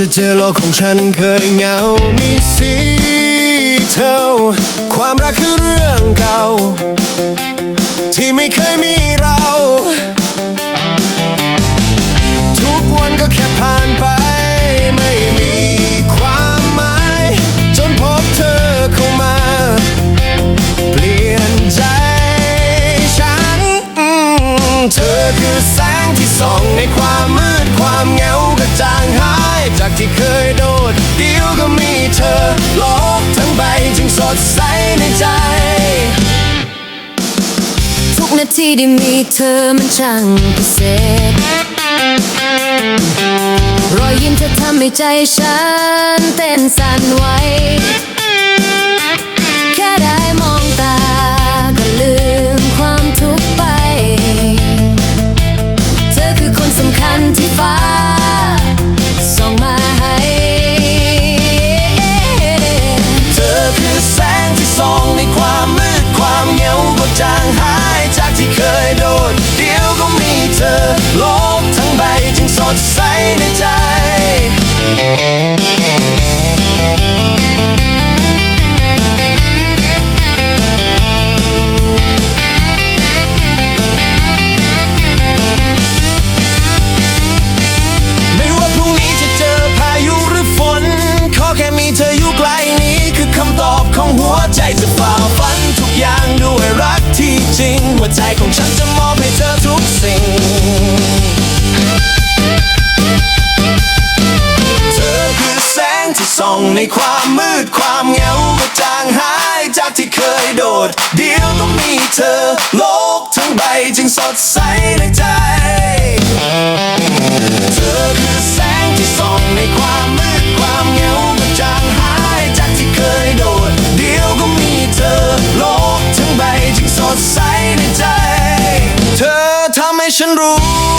จะเจอโลกของฉันเคยเหงา มีสีเทาความรักคือเรื่องเก่า ที่ไม่เคยมีเรา ทุกวันก็แค่ผ่านไป ไม่มีความหมาย จนพบเธอเข้ามา เปลี่ยนใจฉัน เธอคือแสงที่ส่องในความ ที่เคยโดดเดียวก็มีเธอโลกทั้งใบจึงสดใสในใจ ทุกนาทีที่มีเธอมันช่างพิเศษ รอยยิ้มเธอทำให้ใจฉันเต้นสั่นไหว จางหายจากที่เคยโดดเดียวก็มีเธอ โลกทั้งใบจึงสดใสในใจไม่ว่า ส่องในความมืดความเหงาก็จางหายจากที่เคยโดด เดียวต้องมีเธอ โลกทั้งใบจึงสดใสในใจ เธอคือแสงที่ส่องในความมืดความเหงาก็จางหายจากที่เคยโดด เดียวก็มีเธอ โลกทั้งใบจึงสดใสในใจ เธอทำให้ฉันรู้